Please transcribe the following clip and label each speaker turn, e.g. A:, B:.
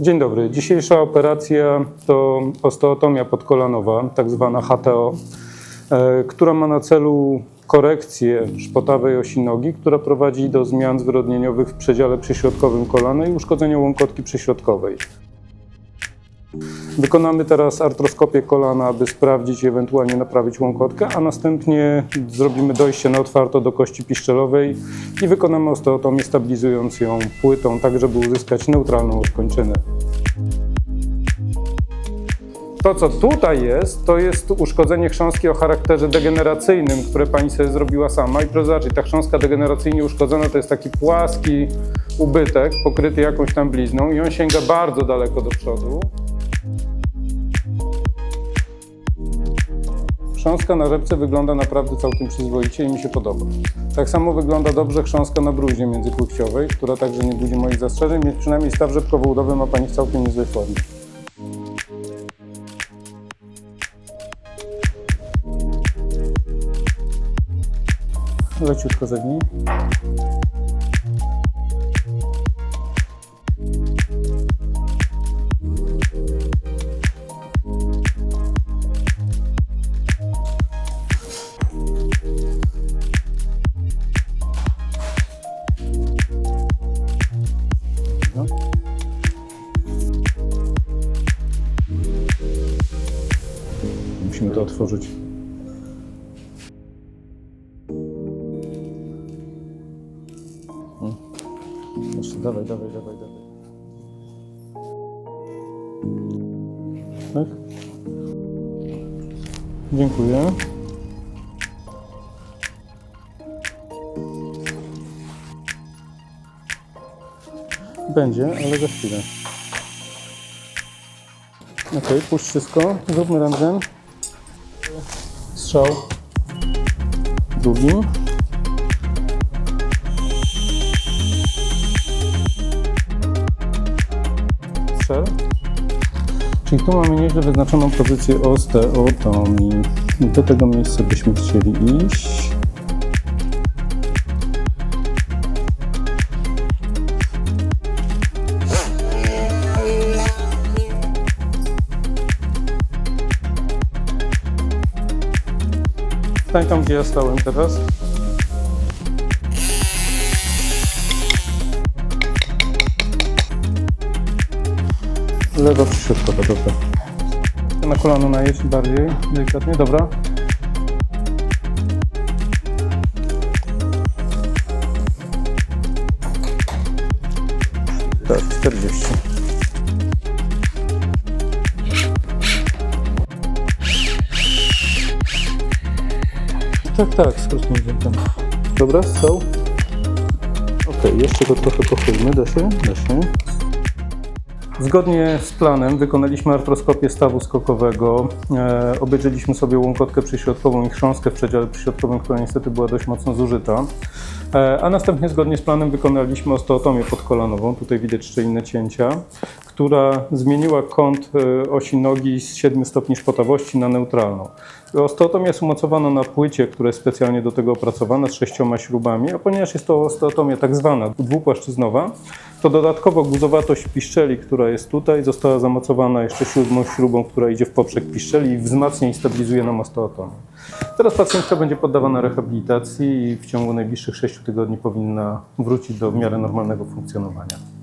A: Dzień dobry. Dzisiejsza operacja to osteotomia podkolanowa, tak zwana HTO, e, która ma na celu korekcję szpotawej osi nogi, która prowadzi do zmian zwyrodnieniowych w przedziale przyśrodkowym kolana i uszkodzenia łąkotki przyśrodkowej. Wykonamy teraz artroskopię kolana, aby sprawdzić i ewentualnie naprawić łąkotkę, a następnie zrobimy dojście na otwarto do kości piszczelowej i wykonamy osteotomię stabilizując ją płytą, tak żeby uzyskać neutralną kończynę. To, co tutaj jest, to jest uszkodzenie chrząstki o charakterze degeneracyjnym, które pani sobie zrobiła sama. I proszę zobaczyć, ta chrząstka degeneracyjnie uszkodzona to jest taki płaski ubytek pokryty jakąś tam blizną i on sięga bardzo daleko do przodu. Chrząstka na rzepce wygląda naprawdę całkiem przyzwoicie i mi się podoba. Tak samo wygląda dobrze chrząstka na bruźnie międzykłówciowej, która także nie budzi moich zastrzeżeń, więc przynajmniej staw rzepkowo-udowy ma Pani w całkiem niezłej formie. Leciutko zegnij. Musimy to otworzyć. Jeszcze dawaj, dawaj, dawaj, dawaj. Tak? Dziękuję. Będzie, ale za chwilę. Ok, puść wszystko. Zróbmy rentgen. Strzał. Drugi. Strzel. Czyli tu mamy nieźle wyznaczoną pozycję osteotomii. Do tego miejsca byśmy chcieli iść. Stań tam, gdzie ja stałem teraz. Lewa przyśrodkowa, dobra. Na kolano najeść bardziej, delikatnie, dobra. Tak, 40. Tak, tak, skrótnie tam. Dobra, strzał. Okej, jeszcze go trochę pochylmy, da się? Da się. Zgodnie z planem wykonaliśmy artroskopię stawu skokowego. E, obejrzeliśmy sobie łąkotkę przyśrodkową i chrząstkę w przedziale przyśrodkowym, która niestety była dość mocno zużyta. E, a następnie zgodnie z planem wykonaliśmy osteotomię podkolanową. Tutaj widać jeszcze inne cięcia, która zmieniła kąt e, osi nogi z 7 stopni szpotawości na neutralną. Osteotomia jest umocowana na płycie, która jest specjalnie do tego opracowana z sześcioma śrubami, a ponieważ jest to osteotomia tak zwana dwupłaszczyznowa, to dodatkowo guzowatość piszczeli, która jest tutaj, została zamocowana jeszcze siódmą śrubą, która idzie w poprzek piszczeli i wzmacnia i stabilizuje nam osteotomię. Teraz pacjentka będzie poddawana rehabilitacji i w ciągu najbliższych 6 tygodni powinna wrócić do w miarę normalnego funkcjonowania.